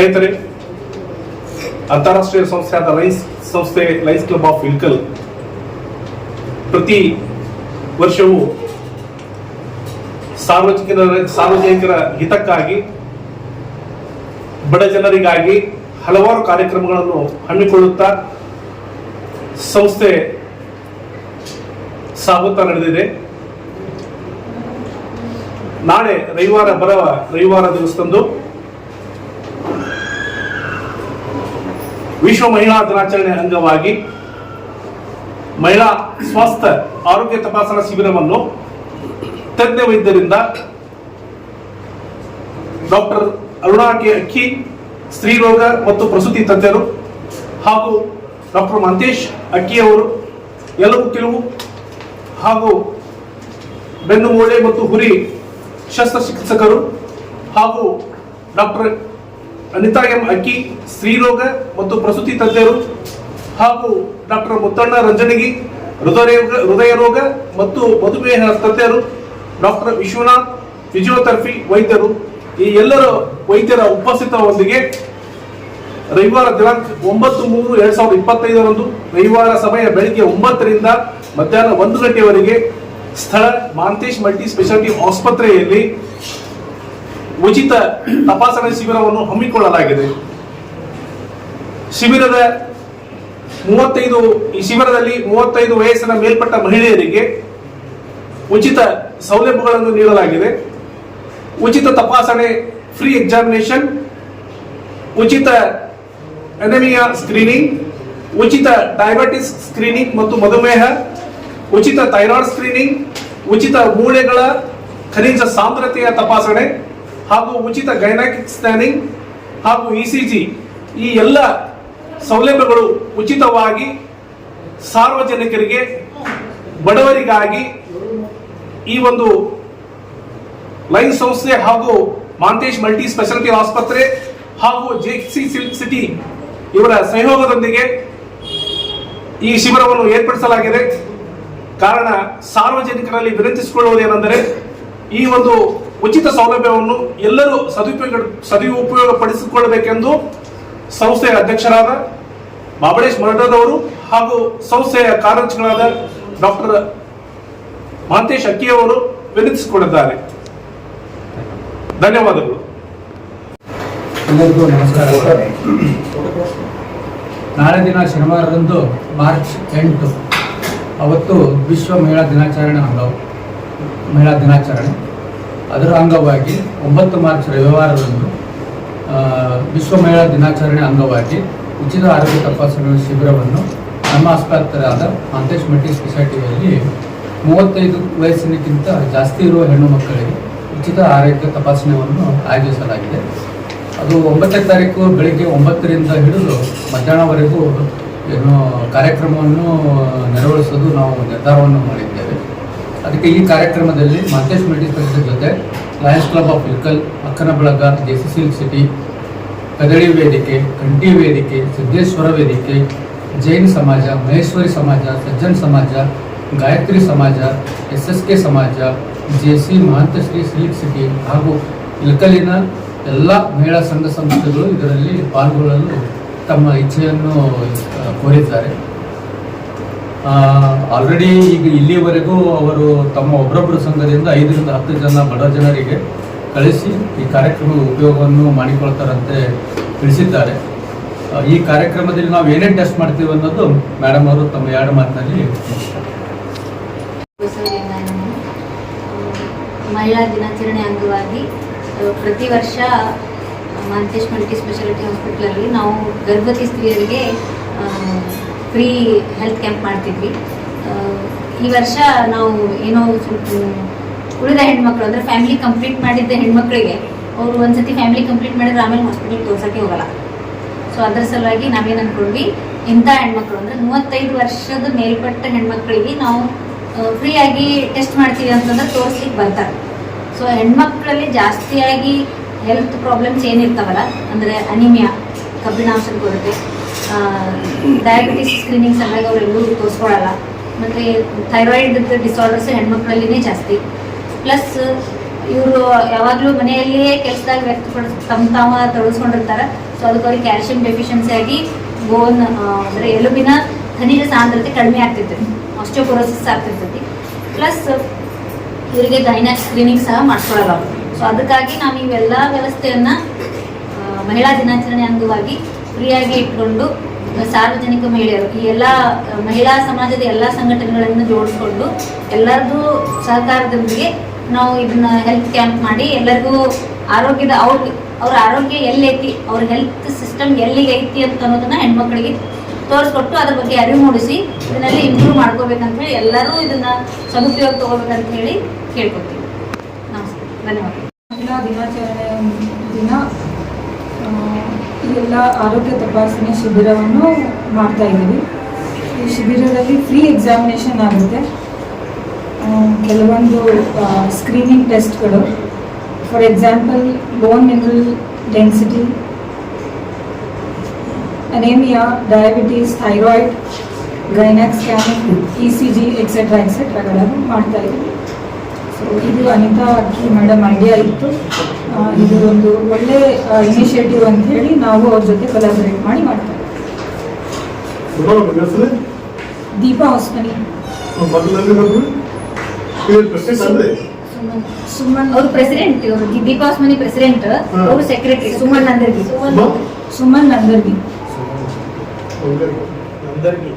ಸ್ನೇಹಿತರೆ, ಅಂತಾರಾಷ್ಟ್ರೀಯ ಸಂಸ್ಥೆಯಾದ ಲೈನ್ಸ್ ಸಂಸ್ಥೆ ಲೈನ್ಸ್ ಕ್ಲಬ್ ಆಫ್ ವಿಲ್ಕಲ್ ಪ್ರತಿ ವರ್ಷವೂ ಸಾರ್ವಜನಿಕರ ಸಾರ್ವಜನಿಕರ ಹಿತಕ್ಕಾಗಿ, ಬಡ ಜನರಿಗಾಗಿ ಹಲವಾರು ಕಾರ್ಯಕ್ರಮಗಳನ್ನು ಹಮ್ಮಿಕೊಳ್ಳುತ್ತಾ ಸಂಸ್ಥೆ ಸಾಗುತ್ತಾ ನಡೆದಿದೆ. ನಾಳೆ ರವಿವಾರ ಬರವ ರವಿವಾರ ದಿವಸದಂದು ವಿಶ್ವ ಮಹಿಳಾ ದಿನಾಚರಣೆ ಅಂಗವಾಗಿ ಮಹಿಳಾ ಸ್ವಾಸ್ಥ್ಯ ಆರೋಗ್ಯ ತಪಾಸಣಾ ಶಿಬಿರವನ್ನು ತಜ್ಞ ವೈದ್ಯರಿಂದ ಡಾಕ್ಟರ್ ಅರುಣಾ ಕೆ ಅಕ್ಕಿ ಸ್ತ್ರೀರೋಗ ಮತ್ತು ಪ್ರಸೂತಿ ತಜ್ಞರು ಹಾಗೂ ಡಾಕ್ಟರ್ ಮಂತೇಶ್ ಅಕ್ಕಿ ಅವರು ತಿಳಿವು ಕೆಲವು ಹಾಗೂ ಬೆನ್ನು ಮೂಳೆ ಮತ್ತು ಹುರಿ ಶಸ್ತ್ರಚಿಕಿತ್ಸಕರು ಹಾಗೂ ಡಾಕ್ಟರ್ ಅನಿತಾ ಎಂ ಅಕ್ಕಿ, ಸ್ತ್ರೀರೋಗ ಮತ್ತು ಪ್ರಸೂತಿ ತಜ್ಞರು ಹಾಗೂ ಡಾಕ್ಟರ್ ಮುತ್ತಣ್ಣ ರಂಜನಗಿ ಹೃದಯ ಹೃದಯ ರೋಗ ಮತ್ತು ಮಧುಮೇಹ ತಜ್ಞರು ಡಾಕ್ಟರ್ ವಿಶ್ವನಾಥ್, ಫಿಸಿಯೋಥೆರಪಿ ವೈದ್ಯರು. ಈ ಎಲ್ಲರ ವೈದ್ಯರ ಉಪಸ್ಥಿತರೊಂದಿಗೆ ರವಿವಾರ ದಿನಾಂಕ ಒಂಬತ್ತು ಮೂರು ಎರಡ್ ಸಾವಿರದ ಇಪ್ಪತ್ತೈದರಂದು ರವಿವಾರ ಸಮಯ ಬೆಳಿಗ್ಗೆ ಒಂಬತ್ತರಿಂದ ಮಧ್ಯಾಹ್ನ ಒಂದು ಗಂಟೆವರೆಗೆ ಸ್ಥಳ ಮಾಂತೇಶ್ ಮಲ್ಟಿ ಸ್ಪೆಷಾಲಿಟಿ ಆಸ್ಪತ್ರೆಯಲ್ಲಿ ಉಚಿತ ತಪಾಸಣೆ ಶಿಬಿರವನ್ನು ಹಮ್ಮಿಕೊಳ್ಳಲಾಗಿದೆ. ಶಿಬಿರದ ಮೂವತ್ತೈದು, ಈ ಶಿಬಿರದಲ್ಲಿ ಮೂವತ್ತೈದು ವಯಸ್ಸಿನ ಮೇಲ್ಪಟ್ಟ ಮಹಿಳೆಯರಿಗೆ ಉಚಿತ ಸೌಲಭ್ಯಗಳನ್ನು ನೀಡಲಾಗಿದೆ. ಉಚಿತ ತಪಾಸಣೆ ಫ್ರೀ ಎಕ್ಸಾಮಿನೇಷನ್ ಉಚಿತ ಅನೆಮಿಯಾ ಸ್ಕ್ರೀನಿಂಗ್ ಉಚಿತ ಡಯಾಬಿಟಿಸ್ ಸ್ಕ್ರೀನಿಂಗ್ ಮತ್ತು ಮಧುಮೇಹ, ಉಚಿತ ಥೈರಾಯ್ಡ್ ಸ್ಕ್ರೀನಿಂಗ್ ಉಚಿತ ಮೂಳೆಗಳ ಖನಿಜ ಸಾಂದ್ರತೆಯ ತಪಾಸಣೆ ಹಾಗೂ ಉಚಿತ ಗೈನಾಕಿಕ್ ಸ್ಕ್ಯಾನಿಂಗ್ ಹಾಗೂ ಇ ಸಿ ಜಿ ಈ ಎಲ್ಲ ಸೌಲಭ್ಯಗಳು ಉಚಿತವಾಗಿ ಸಾರ್ವಜನಿಕರಿಗೆ, ಬಡವರಿಗಾಗಿ ಈ ಒಂದು ಲೈನ್ ಸಂಸ್ಥೆ ಹಾಗೂ ಮಾಂತೇಶ್ ಮಲ್ಟಿ ಸ್ಪೆಷಾಲಿಟಿ ಆಸ್ಪತ್ರೆ ಹಾಗೂ ಜೆಸಿ ಸಿಲ್ಕ್ ಸಿಟಿ ಇವರ ಸಹಯೋಗದೊಂದಿಗೆ ಈ ಶಿಬಿರವನ್ನು ಏರ್ಪಡಿಸಲಾಗಿದೆ. ಕಾರಣ ಸಾರ್ವಜನಿಕರಲ್ಲಿ ವಿನಂತಿಸಿಕೊಳ್ಳುವುದೇನೆಂದರೆ ಈ ಒಂದು ಉಚಿತ ಸೌಲಭ್ಯವನ್ನು ಎಲ್ಲರೂ ಸದುಪಯೋಗ ಸದುಪಯೋಗ ಪಡಿಸಿಕೊಳ್ಳಬೇಕೆಂದು ಸಂಸ್ಥೆಯ ಅಧ್ಯಕ್ಷರಾದ ಬಾಬಳೇಶ್ ಮರಡದವರು ಹಾಗೂ ಸಂಸ್ಥೆಯ ಕಾರ್ಯದರ್ಶಿಗಳಾದ ಡಾಕ್ಟರ್ ಮಹಂತೇಶ್ ಅಕ್ಕಿಯವರು ವಿನಂತಿಸಿಕೊಂಡಿದ್ದಾರೆ. ಧನ್ಯವಾದಗಳು. ಎಲ್ಲರಿಗೂ ನಮಸ್ಕಾರ. ನಾಳೆ ದಿನ ಶನಿವಾರದಂದು ಮಾರ್ಚ್ ಎಂಟು, ಅವತ್ತು ವಿಶ್ವ ಮಹಿಳಾ ದಿನಾಚರಣೆ ಮಹಿಳಾ ದಿನಾಚರಣೆ. ಅದರ ಅಂಗವಾಗಿ ಒಂಬತ್ತು ಮಾರ್ಚ್ ರವಿವಾರದಂದು ವಿಶ್ವ ಮಹಿಳಾ ದಿನಾಚರಣೆ ಅಂಗವಾಗಿ ಉಚಿತ ಆರೋಗ್ಯ ತಪಾಸಣೆ ಶಿಬಿರವನ್ನು ನಮ್ಮ ಆಸ್ಪತ್ರೆಯಾದ ಮಾಂತೇಶ್ ಮಲ್ಟಿ ಸೊಸೈಟಿಯಲ್ಲಿ ಮೂವತ್ತೈದು ವಯಸ್ಸಿನಕ್ಕಿಂತ ಜಾಸ್ತಿ ಇರುವ ಹೆಣ್ಣು ಮಕ್ಕಳಿಗೆ ಉಚಿತ ಆರೋಗ್ಯ ತಪಾಸಣೆಯನ್ನು ಆಯೋಜಿಸಲಾಗಿದೆ. ಅದು ಒಂಬತ್ತನೇ ತಾರೀಕು ಬೆಳಿಗ್ಗೆ ಒಂಬತ್ತರಿಂದ ಹಿಡಿದು ಮಧ್ಯಾಹ್ನವರೆಗೂ ಏನು ಕಾರ್ಯಕ್ರಮವನ್ನು ನೆರವೇರಿಸೋದು ನಾವು ನಿರ್ಧಾರವನ್ನು ಮಾಡಿದ್ದೇವೆ. ಅದಕ್ಕೆ ಈ ಕಾರ್ಯಕ್ರಮದಲ್ಲಿ ಮಾಂತೇಶ್ ಮೆಡಿಕಲ್ ಜೊತೆ ಲಯನ್ಸ್ ಕ್ಲಬ್ ಆಫ್ ಲಿಕಲ್ ಅಕ್ಕನ ಬಳಗ ಜೆಸಿ ಸಿಲ್ಕ್ ಸಿಟಿ, ಕದಳಿ ವೇದಿಕೆ, ಕಂಠಿ ವೇದಿಕೆ, ಸಿದ್ದೇಶ್ವರ ವೇದಿಕೆ, ಜೈನ್ ಸಮಾಜ, ಮಹೇಶ್ವರಿ ಸಮಾಜ, ಸಜ್ಜನ್ ಸಮಾಜ, ಗಾಯತ್ರಿ ಸಮಾಜ ಎಸ್ ಎಸ್ ಕೆ ಸಮಾಜ, J C Mahantashri silk city ಹಾಗೂ ಇಲ್ಕಲಿನ ಎಲ್ಲ ಮಹಿಳಾ ಸಂಘ ಸಂಸ್ಥೆಗಳು ಇದರಲ್ಲಿ ಪಾಲ್ಗೊಳ್ಳಲು ತಮ್ಮ ಇಚ್ಛೆಯನ್ನು ಕೋರಿದ್ದಾರೆ. ಆಲ್ರೆಡಿ ಈಗ ಇಲ್ಲಿವರೆಗೂ ಅವರು ತಮ್ಮ ಒಬ್ಬರೊಬ್ಬರ ಸಂಘದಿಂದ ಐದರಿಂದ ಹತ್ತು ಜನ ಬಡ ಜನರಿಗೆ ಕಳಿಸಿ ಈ ಕಾರ್ಯಕ್ರಮದ ಉಪಯೋಗವನ್ನು ಮಾಡಿಕೊಳ್ತಾರಂತೆ ತಿಳಿಸಿದ್ದಾರೆ. ಈ ಕಾರ್ಯಕ್ರಮದಲ್ಲಿ ನಾವು ಏನೇನು ಟೆಸ್ಟ್ ಮಾಡ್ತೀವಿ ಅನ್ನೋದು ಮೇಡಮ್ ಅವರು ತಮ್ಮ ಎರಡು ಮಾತಿನಲ್ಲಿ ಮಹಿಳಾ ದಿನಾಚರಣೆ ಅಂಗವಾಗಿ ಪ್ರತಿ ವರ್ಷ ಮಾಂತೇಶ್ ಮಲ್ಟಿ ಸ್ಪೆಷಾಲಿಟಿ ಹಾಸ್ಪಿಟ್ಲಲ್ಲಿ ನಾವು ಗರ್ಭವತಿ ಸ್ತ್ರೀಯರಿಗೆ ಫ್ರೀ ಹೆಲ್ತ್ ಕ್ಯಾಂಪ್ ಮಾಡ್ತಿದ್ವಿ. ಈ ವರ್ಷ ನಾವು ಏನೋ ಸ್ವಲ್ಪ ಉಳಿದ ಹೆಣ್ಮಕ್ಳು, ಅಂದರೆ ಫ್ಯಾಮಿಲಿ ಕಂಪ್ಲೀಟ್ ಮಾಡಿದ್ದ ಹೆಣ್ಮಕ್ಳಿಗೆ ಅವರು ಒಂದ್ಸತಿ ಫ್ಯಾಮಿಲಿ ಕಂಪ್ಲೀಟ್ ಮಾಡಿದ್ರೆ ಆಮೇಲೆ ಹಾಸ್ಪಿಟಲ್ ತೋರ್ಸೋಕ್ಕೆ ಹೋಗಲ್ಲ. ಸೊ ಅದರ ಸಲುವಾಗಿ ನಾವೇನು ಅನ್ಕೊಂಡ್ವಿ ಇಂಥ ಹೆಣ್ಮಕ್ಳು ಅಂದರೆ ಮೂವತ್ತೈದು ವರ್ಷದ ಮೇಲ್ಪಟ್ಟ ಹೆಣ್ಮಕ್ಳಿಗೆ ನಾವು ಫ್ರೀಯಾಗಿ ಟೆಸ್ಟ್ ಮಾಡ್ತೀವಿ ಅಂತಂದ್ರೆ ತೋರಿಸ್ಲಿಕ್ಕೆ ಬರ್ತಾರೆ. ಸೊ ಹೆಣ್ಮಕ್ಳಲ್ಲಿ ಜಾಸ್ತಿಯಾಗಿ ಹೆಲ್ತ್ ಪ್ರಾಬ್ಲಮ್ಸ್ ಏನಿರ್ತಾವಲ್ಲ, ಅಂದರೆ ಅನಿಮಿಯಾ ಕಬ್ಬಿಣಾಂಶದ ಕೊರತೆ ಡಯಾಬಿಟಿಸ್ ಸ್ಕ್ರೀನಿಂಗ್ ಸಲುವಾಗಿ ಅವರೆಲ್ಲೂ ತೋರಿಸ್ಕೊಳ್ಳಲ್ಲ ಮತ್ತು ಥೈರಾಯ್ಡ್ ಡಿಸಾರ್ಡರ್ಸ್ ಹೆಣ್ಮಕ್ಳಲ್ಲಿನೇ ಜಾಸ್ತಿ. ಪ್ಲಸ್ ಇವರು ಯಾವಾಗಲೂ ಮನೆಯಲ್ಲಿಯೇ ಕೆಲಸದಾಗ ವ್ಯಕ್ತಪಡಿಸ್, ತಮ್ಮ ತಾವ ತೊಡಗಿಸ್ಕೊಂಡಿರ್ತಾರೆ ಸೊ ಅದಕ್ಕೆ ಅವ್ರಿಗೆ ಕ್ಯಾಲ್ಸಿಯಂ ಡೆಫಿಷಿಯನ್ಸಿ ಆಗಿ ಬೋನ್ ಅಂದರೆ ಎಲುಬಿನ ಖನಿಜ ಸಾಂದ್ರತೆ ಕಡಿಮೆ ಆಗ್ತಿರ್ತೈತಿ ಆಸ್ಟೋಪೊರೋಸಿಸ್ ಆಗ್ತಿರ್ತೈತಿ. ಪ್ಲಸ್ ಇವರಿಗೆ ಗೈನಾ ಸ್ಕ್ರೀನಿಂಗ್ ಸಹ ಮಾಡ್ಕೊಳ್ಳಲ್ಲ ಸೊ ಅದಕ್ಕಾಗಿ ನಾವು ಇವೆಲ್ಲ ವ್ಯವಸ್ಥೆಯನ್ನು ಮಹಿಳಾ ದಿನಾಚರಣೆ ಅಂಗವಾಗಿ ಫ್ರೀಯಾಗಿ ಇಟ್ಕೊಂಡು ಸಾರ್ವಜನಿಕ ಮಹಿಳೆಯರು, ಈ ಎಲ್ಲ ಮಹಿಳಾ ಸಮಾಜದ ಎಲ್ಲ ಸಂಘಟನೆಗಳನ್ನು ಜೋಡಿಸ್ಕೊಂಡು ಎಲ್ಲರದು ಸಹಕಾರದೊಂದಿಗೆ ನಾವು ಇದನ್ನ ಹೆಲ್ತ್ ಕ್ಯಾಂಪ್ ಮಾಡಿ ಎಲ್ಲರಿಗೂ ಆರೋಗ್ಯದ ಅವ್ರ ಅವ್ರ ಆರೋಗ್ಯ ಎಲ್ಲೈತಿ, ಅವ್ರ ಹೆಲ್ತ್ ಸಿಸ್ಟಮ್ ಎಲ್ಲಿಗೆ ಐತಿ ಅಂತ ಅನ್ನೋದನ್ನ ಹೆಣ್ಮಕ್ಳಿಗೆ ತೋರಿಸ್ಕೊಟ್ಟು ಅದ್ರ ಬಗ್ಗೆ ಅರಿವು ಮೂಡಿಸಿ ಇದನ್ನೆಲ್ಲ ಇಂಪ್ರೂವ್ ಮಾಡ್ಕೋಬೇಕಂತ ಹೇಳಿ ಎಲ್ಲರೂ ಇದನ್ನ ಸದುಪಯೋಗ ತಗೋಬೇಕಂತ ಹೇಳಿ ಕೇಳ್ಕೊತೀವಿ ನಮಸ್ತೆ ಧನ್ಯವಾದ ದಿನಾಚರಣೆ ದಿನ ಎಲ್ಲ ಆರೋಗ್ಯ ತಪಾಸಣೆ ಶಿಬಿರವನ್ನು ಮಾಡ್ತಾ ಇದ್ದೀವಿ. ಈ ಶಿಬಿರದಲ್ಲಿ ಫ್ರೀ ಎಕ್ಸಾಮಿನೇಷನ್ ಆಗುತ್ತೆ. ಕೆಲವೊಂದು screening ಟೆಸ್ಟ್ಗಳು for example bone mineral density anaemia diabetes thyroid gynaec scanning E C G etcetera ಎಕ್ಸೆಟ್ರಾಗಳನ್ನು ಮಾಡ್ತಾ ಇದ್ದೀವಿ. ಸೊ ಇದು ಅನಿತಾ ಅಕ್ಕಿ ಮೇಡಮ್ ಐಡಿಯಾ ಇತ್ತು. ಇದು ಒಂದು ಒಳ್ಳೆ ಇನಿಷಿಯೇಟಿವ್ ಅಂತ ಹೇಳಿ ನಾವು ಅವ್ರ ಜೊತೆ ಕೊಲಾಬರೇಟ್ ಮಾಡಿ ಮಾಡ್ತೇವೆ. ದೀಪಾ ಹೊಸ್ಮನಿ. ಪ್ರೆಸಿಡೆಂಟ್ ಸುಮನ್ ಅವರು ಪ್ರೆಸಿಡೆಂಟ್ ಇವರು ದೀಪಾಸ್ಮನಿ ಪ್ರೆಸಿಡೆಂಟ್ ಹಾ. ಅವರು ಸೆಕ್ರೆಟರಿ ಸುಮನ್ ನಂದರ್ಗಿ. ಸುಮನ್? ಸುಮನ್. ನಂದರ್ಗಿ. ನಂದರ್ಗಿ.